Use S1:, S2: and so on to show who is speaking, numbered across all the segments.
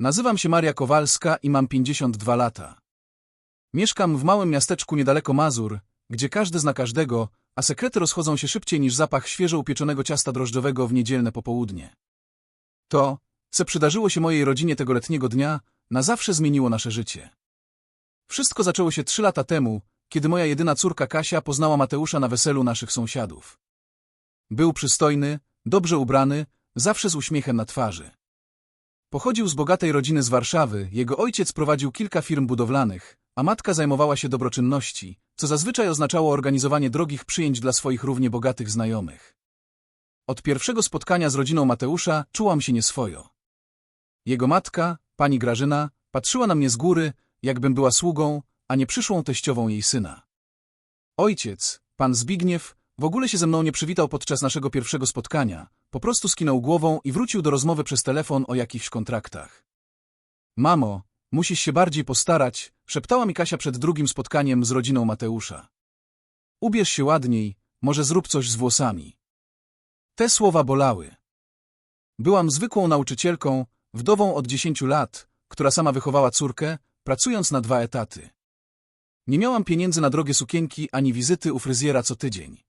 S1: Nazywam się Maria Kowalska i mam 52 lata. Mieszkam w małym miasteczku niedaleko Mazur, gdzie każdy zna każdego, a sekrety rozchodzą się szybciej niż zapach świeżo upieczonego ciasta drożdżowego w niedzielne popołudnie. To, co przydarzyło się mojej rodzinie tego letniego dnia, na zawsze zmieniło nasze życie. Wszystko zaczęło się trzy lata temu, kiedy moja jedyna córka Kasia poznała Mateusza na weselu naszych sąsiadów. Był przystojny, dobrze ubrany, zawsze z uśmiechem na twarzy. Pochodził z bogatej rodziny z Warszawy, jego ojciec prowadził kilka firm budowlanych, a matka zajmowała się dobroczynności, co zazwyczaj oznaczało organizowanie drogich przyjęć dla swoich równie bogatych znajomych. Od pierwszego spotkania z rodziną Mateusza czułam się nieswojo. Jego matka, pani Grażyna, patrzyła na mnie z góry, jakbym była sługą, a nie przyszłą teściową jej syna. Ojciec, pan Zbigniew, w ogóle się ze mną nie przywitał podczas naszego pierwszego spotkania, po prostu skinął głową i wrócił do rozmowy przez telefon o jakichś kontraktach. Mamo, musisz się bardziej postarać, szeptała mi Kasia przed drugim spotkaniem z rodziną Mateusza. Ubierz się ładniej, może zrób coś z włosami. Te słowa bolały. Byłam zwykłą nauczycielką, wdową od dziesięciu lat, która sama wychowała córkę, pracując na dwa etaty. Nie miałam pieniędzy na drogie sukienki ani wizyty u fryzjera co tydzień.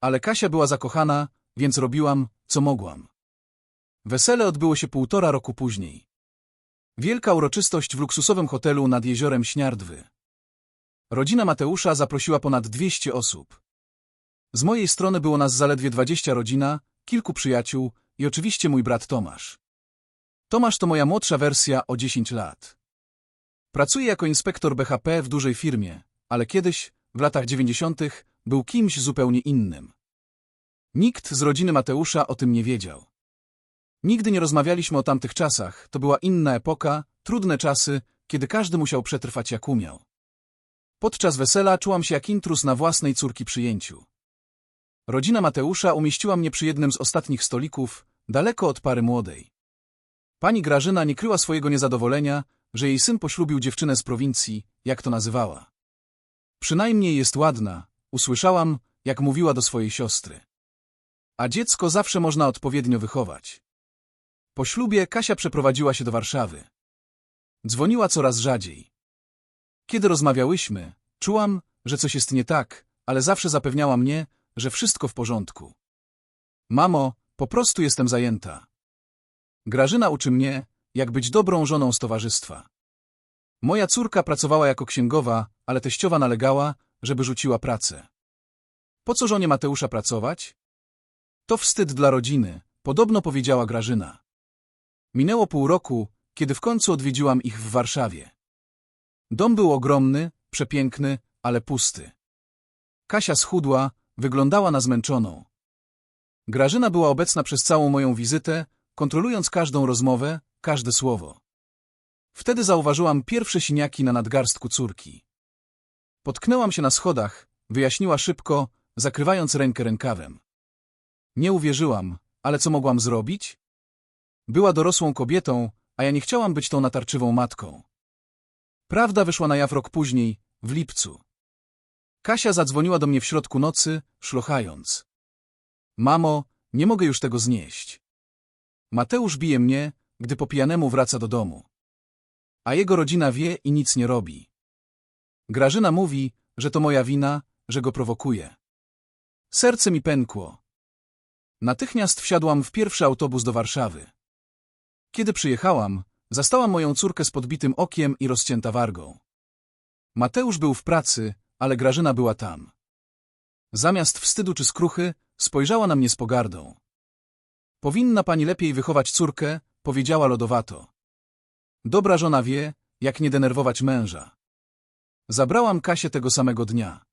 S1: Ale Kasia była zakochana, więc robiłam, co mogłam. Wesele odbyło się półtora roku później. Wielka uroczystość w luksusowym hotelu nad jeziorem Śniardwy. Rodzina Mateusza zaprosiła ponad 200 osób. Z mojej strony było nas zaledwie 20 rodzina, kilku przyjaciół i oczywiście mój brat Tomasz. Tomasz to moja młodsza wersja o 10 lat. Pracuje jako inspektor BHP w dużej firmie, ale kiedyś, w latach 90., był kimś zupełnie innym. Nikt z rodziny Mateusza o tym nie wiedział. Nigdy nie rozmawialiśmy o tamtych czasach, to była inna epoka, trudne czasy, kiedy każdy musiał przetrwać jak umiał. Podczas wesela czułam się jak intrus na własnej córki przyjęciu. Rodzina Mateusza umieściła mnie przy jednym z ostatnich stolików, daleko od pary młodej. Pani Grażyna nie kryła swojego niezadowolenia, że jej syn poślubił dziewczynę z prowincji, jak to nazywała. Przynajmniej jest ładna, usłyszałam, jak mówiła do swojej siostry. A dziecko zawsze można odpowiednio wychować. Po ślubie Kasia przeprowadziła się do Warszawy. Dzwoniła coraz rzadziej. Kiedy rozmawiałyśmy, czułam, że coś jest nie tak, ale zawsze zapewniała mnie, że wszystko w porządku. Mamo, po prostu jestem zajęta. Grażyna uczy mnie, jak być dobrą żoną z towarzystwa. Moja córka pracowała jako księgowa, ale teściowa nalegała, żeby rzuciła pracę. Po co żonie Mateusza pracować? To wstyd dla rodziny, podobno powiedziała Grażyna. Minęło pół roku, kiedy w końcu odwiedziłam ich w Warszawie. Dom był ogromny, przepiękny, ale pusty. Kasia schudła, wyglądała na zmęczoną. Grażyna była obecna przez całą moją wizytę, kontrolując każdą rozmowę, każde słowo. Wtedy zauważyłam pierwsze siniaki na nadgarstku córki. Potknęłam się na schodach, wyjaśniła szybko, zakrywając rękę rękawem. Nie uwierzyłam, ale co mogłam zrobić? Była dorosłą kobietą, a ja nie chciałam być tą natarczywą matką. Prawda wyszła na jaw rok później, w lipcu. Kasia zadzwoniła do mnie w środku nocy, szlochając. Mamo, nie mogę już tego znieść. Mateusz bije mnie, gdy po pijanemu wraca do domu. A jego rodzina wie i nic nie robi. Grażyna mówi, że to moja wina, że go prowokuje. Serce mi pękło. Natychmiast wsiadłam w pierwszy autobus do Warszawy. Kiedy przyjechałam, zastałam moją córkę z podbitym okiem i rozcięta wargą. Mateusz był w pracy, ale Grażyna była tam. Zamiast wstydu czy skruchy, spojrzała na mnie z pogardą. Powinna pani lepiej wychować córkę, powiedziała lodowato. Dobra żona wie, jak nie denerwować męża. Zabrałam Kasię tego samego dnia.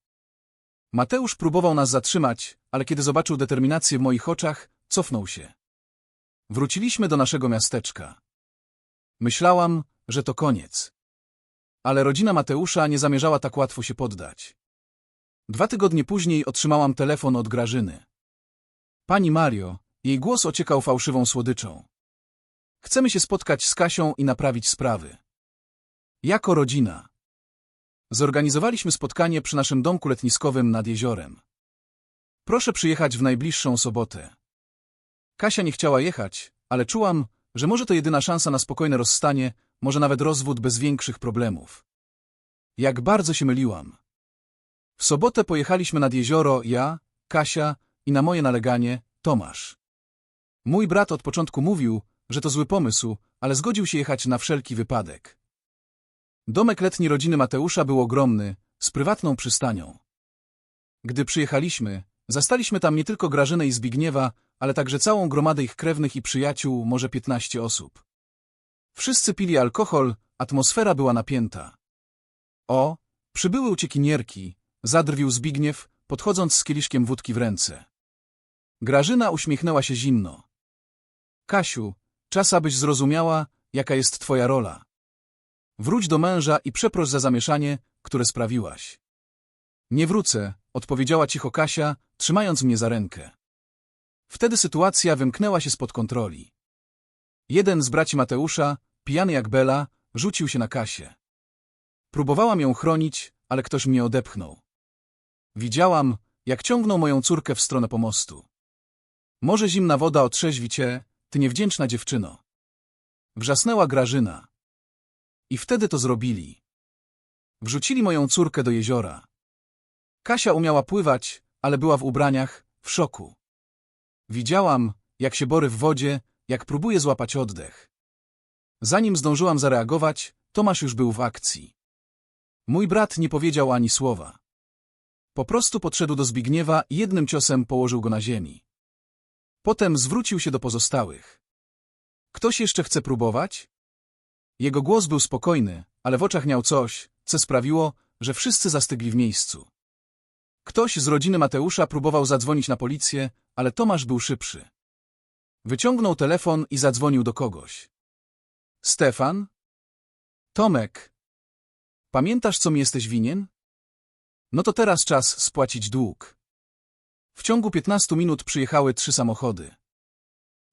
S1: Mateusz próbował nas zatrzymać, ale kiedy zobaczył determinację w moich oczach, cofnął się. Wróciliśmy do naszego miasteczka. Myślałam, że to koniec. Ale rodzina Mateusza nie zamierzała tak łatwo się poddać. Dwa tygodnie później otrzymałam telefon od Grażyny. Pani Mario, jej głos ociekał fałszywą słodyczą. Chcemy się spotkać z Kasią i naprawić sprawy. Jako rodzina. Zorganizowaliśmy spotkanie przy naszym domku letniskowym nad jeziorem. Proszę przyjechać w najbliższą sobotę. Kasia nie chciała jechać, ale czułam, że może to jedyna szansa na spokojne rozstanie, może nawet rozwód bez większych problemów. Jak bardzo się myliłam. W sobotę pojechaliśmy nad jezioro ja, Kasia i na moje naleganie Tomasz. Mój brat od początku mówił, że to zły pomysł, ale zgodził się jechać na wszelki wypadek. Domek letni rodziny Mateusza był ogromny, z prywatną przystanią. Gdy przyjechaliśmy, zastaliśmy tam nie tylko Grażynę i Zbigniewa, ale także całą gromadę ich krewnych i przyjaciół, może piętnaście osób. Wszyscy pili alkohol, atmosfera była napięta. O, przybyły uciekinierki, zadrwił Zbigniew, podchodząc z kieliszkiem wódki w ręce. Grażyna uśmiechnęła się zimno. Kasiu, czas abyś zrozumiała, jaka jest twoja rola. Wróć do męża i przeproś za zamieszanie, które sprawiłaś. Nie wrócę, odpowiedziała cicho Kasia, trzymając mnie za rękę. Wtedy sytuacja wymknęła się spod kontroli. Jeden z braci Mateusza, pijany jak Bela, rzucił się na Kasię. Próbowałam ją chronić, ale ktoś mnie odepchnął. Widziałam, jak ciągnął moją córkę w stronę pomostu. Może zimna woda otrzeźwi cię, ty niewdzięczna dziewczyno. Wrzasnęła Grażyna. I wtedy to zrobili. Wrzucili moją córkę do jeziora. Kasia umiała pływać, ale była w ubraniach, w szoku. Widziałam, jak się bory w wodzie, jak próbuje złapać oddech. Zanim zdążyłam zareagować, Tomasz już był w akcji. Mój brat nie powiedział ani słowa. Po prostu podszedł do Zbigniewa i jednym ciosem położył go na ziemi. Potem zwrócił się do pozostałych. Ktoś jeszcze chce próbować? Jego głos był spokojny, ale w oczach miał coś, co sprawiło, że wszyscy zastygli w miejscu. Ktoś z rodziny Mateusza próbował zadzwonić na policję, ale Tomasz był szybszy. Wyciągnął telefon i zadzwonił do kogoś. Stefan? Tomek. Pamiętasz, co mi jesteś winien? No to teraz czas spłacić dług. W ciągu 15 minut przyjechały trzy samochody.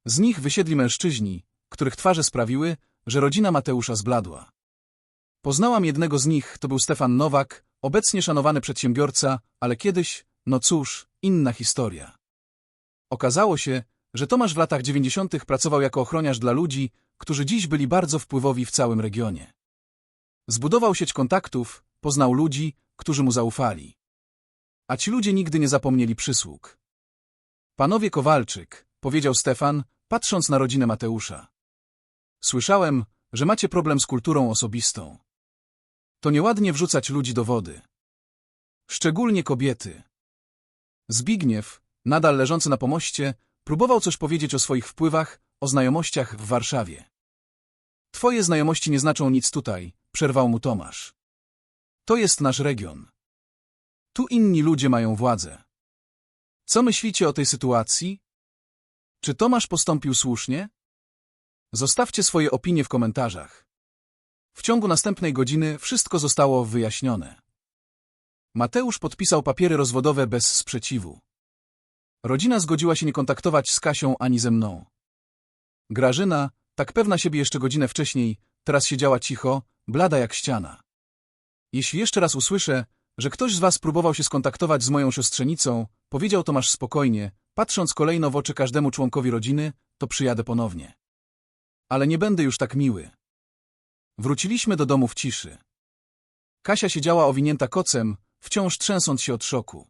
S1: Z nich wysiedli mężczyźni, których twarze sprawiły, że rodzina Mateusza zbladła. Poznałam jednego z nich, to był Stefan Nowak, obecnie szanowany przedsiębiorca, ale kiedyś, no cóż, inna historia. Okazało się, że Tomasz w latach 90. pracował jako ochroniarz dla ludzi, którzy dziś byli bardzo wpływowi w całym regionie. Zbudował sieć kontaktów, poznał ludzi, którzy mu zaufali. A ci ludzie nigdy nie zapomnieli przysług. Panowie Kowalczyk, powiedział Stefan, patrząc na rodzinę Mateusza. Słyszałem, że macie problem z kulturą osobistą. To nieładnie wrzucać ludzi do wody. Szczególnie kobiety. Zbigniew, nadal leżący na pomoście, próbował coś powiedzieć o swoich wpływach, o znajomościach w Warszawie. Twoje znajomości nie znaczą nic tutaj, przerwał mu Tomasz. To jest nasz region. Tu inni ludzie mają władzę. Co myślicie o tej sytuacji? Czy Tomasz postąpił słusznie? Zostawcie swoje opinie w komentarzach. W ciągu następnej godziny wszystko zostało wyjaśnione. Mateusz podpisał papiery rozwodowe bez sprzeciwu. Rodzina zgodziła się nie kontaktować z Kasią ani ze mną. Grażyna, tak pewna siebie jeszcze godzinę wcześniej, teraz siedziała cicho, blada jak ściana. Jeśli jeszcze raz usłyszę, że ktoś z was próbował się skontaktować z moją siostrzenicą, powiedział Tomasz spokojnie, patrząc kolejno w oczy każdemu członkowi rodziny, to przyjadę ponownie. Ale nie będę już tak miły. Wróciliśmy do domu w ciszy. Kasia siedziała owinięta kocem, wciąż trzęsąc się od szoku.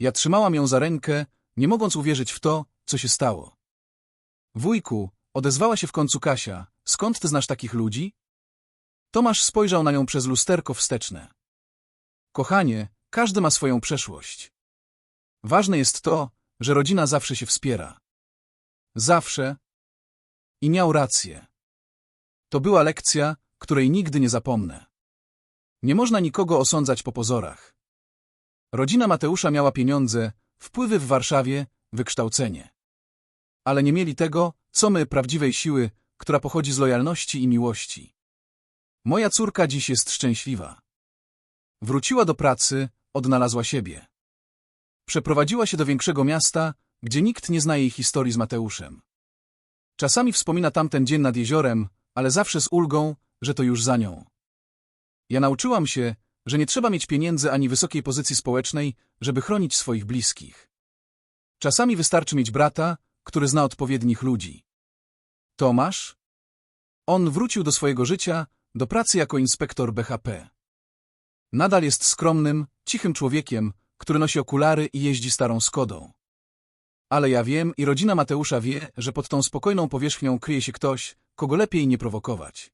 S1: Ja trzymałam ją za rękę, nie mogąc uwierzyć w to, co się stało. Wujku, odezwała się w końcu Kasia, skąd ty znasz takich ludzi? Tomasz spojrzał na nią przez lusterko wsteczne. Kochanie, każdy ma swoją przeszłość. Ważne jest to, że rodzina zawsze się wspiera. Zawsze. I miał rację. To była lekcja, której nigdy nie zapomnę. Nie można nikogo osądzać po pozorach. Rodzina Mateusza miała pieniądze, wpływy w Warszawie, wykształcenie. Ale nie mieli tego, co my, prawdziwej siły, która pochodzi z lojalności i miłości. Moja córka dziś jest szczęśliwa. Wróciła do pracy, odnalazła siebie. Przeprowadziła się do większego miasta, gdzie nikt nie zna jej historii z Mateuszem. Czasami wspomina tamten dzień nad jeziorem, ale zawsze z ulgą, że to już za nią. Ja nauczyłam się, że nie trzeba mieć pieniędzy ani wysokiej pozycji społecznej, żeby chronić swoich bliskich. Czasami wystarczy mieć brata, który zna odpowiednich ludzi. Tomasz? On wrócił do swojego życia, do pracy jako inspektor BHP. Nadal jest skromnym, cichym człowiekiem, który nosi okulary i jeździ starą Skodą. Ale ja wiem i rodzina Mateusza wie, że pod tą spokojną powierzchnią kryje się ktoś, kogo lepiej nie prowokować.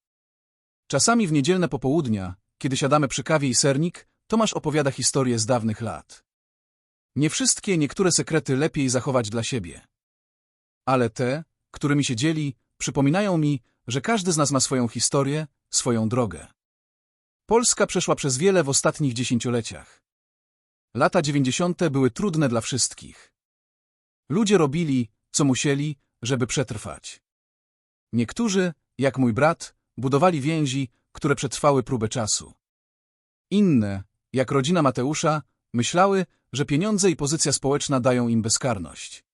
S1: Czasami w niedzielne popołudnia, kiedy siadamy przy kawie i sernik, Tomasz opowiada historie z dawnych lat. Nie wszystkie, niektóre sekrety lepiej zachować dla siebie. Ale te, którymi się dzieli, przypominają mi, że każdy z nas ma swoją historię, swoją drogę. Polska przeszła przez wiele w ostatnich dziesięcioleciach. Lata dziewięćdziesiąte były trudne dla wszystkich. Ludzie robili, co musieli, żeby przetrwać. Niektórzy, jak mój brat, budowali więzi, które przetrwały próbę czasu. Inne, jak rodzina Mateusza, myślały, że pieniądze i pozycja społeczna dają im bezkarność.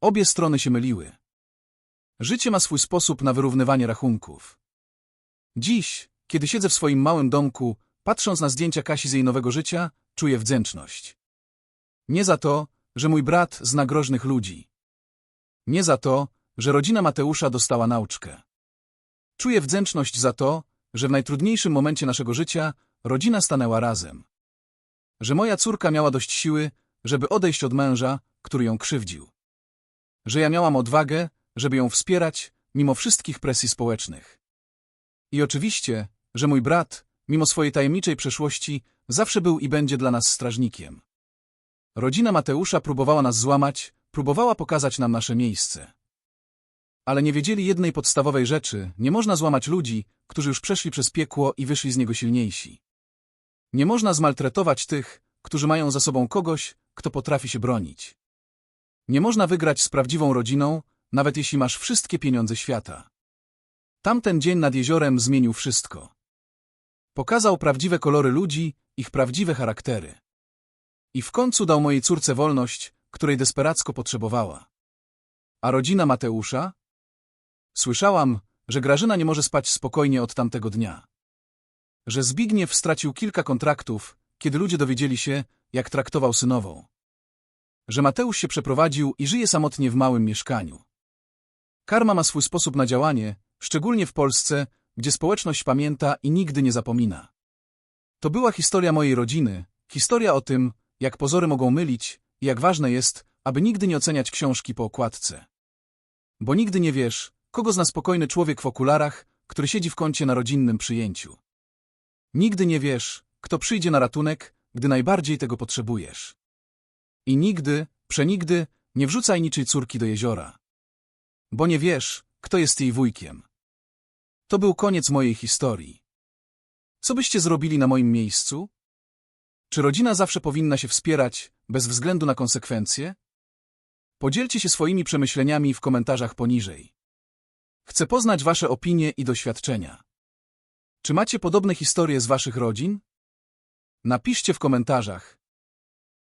S1: Obie strony się myliły. Życie ma swój sposób na wyrównywanie rachunków. Dziś, kiedy siedzę w swoim małym domku, patrząc na zdjęcia Kasi z jej nowego życia, czuję wdzięczność. Nie za to, że mój brat zna groźnych ludzi. Nie za to, że rodzina Mateusza dostała nauczkę. Czuję wdzięczność za to, że w najtrudniejszym momencie naszego życia rodzina stanęła razem. Że moja córka miała dość siły, żeby odejść od męża, który ją krzywdził. Że ja miałam odwagę, żeby ją wspierać, mimo wszystkich presji społecznych. I oczywiście, że mój brat, mimo swojej tajemniczej przeszłości, zawsze był i będzie dla nas strażnikiem. Rodzina Mateusza próbowała nas złamać, próbowała pokazać nam nasze miejsce. Ale nie wiedzieli jednej podstawowej rzeczy, nie można złamać ludzi, którzy już przeszli przez piekło i wyszli z niego silniejsi. Nie można zmaltretować tych, którzy mają za sobą kogoś, kto potrafi się bronić. Nie można wygrać z prawdziwą rodziną, nawet jeśli masz wszystkie pieniądze świata. Tamten dzień nad jeziorem zmienił wszystko. Pokazał prawdziwe kolory ludzi, ich prawdziwe charaktery. I w końcu dał mojej córce wolność, której desperacko potrzebowała. A rodzina Mateusza? Słyszałam, że Grażyna nie może spać spokojnie od tamtego dnia. Że Zbigniew stracił kilka kontraktów, kiedy ludzie dowiedzieli się, jak traktował synową. Że Mateusz się przeprowadził i żyje samotnie w małym mieszkaniu. Karma ma swój sposób na działanie, szczególnie w Polsce, gdzie społeczność pamięta i nigdy nie zapomina. To była historia mojej rodziny, historia o tym, jak pozory mogą mylić i jak ważne jest, aby nigdy nie oceniać książki po okładce. Bo nigdy nie wiesz, kogo zna spokojny człowiek w okularach, który siedzi w kącie na rodzinnym przyjęciu. Nigdy nie wiesz, kto przyjdzie na ratunek, gdy najbardziej tego potrzebujesz. I nigdy, przenigdy, nie wrzucaj niczej córki do jeziora. Bo nie wiesz, kto jest jej wujkiem. To był koniec mojej historii. Co byście zrobili na moim miejscu? Czy rodzina zawsze powinna się wspierać, bez względu na konsekwencje? Podzielcie się swoimi przemyśleniami w komentarzach poniżej. Chcę poznać wasze opinie i doświadczenia. Czy macie podobne historie z waszych rodzin? Napiszcie w komentarzach,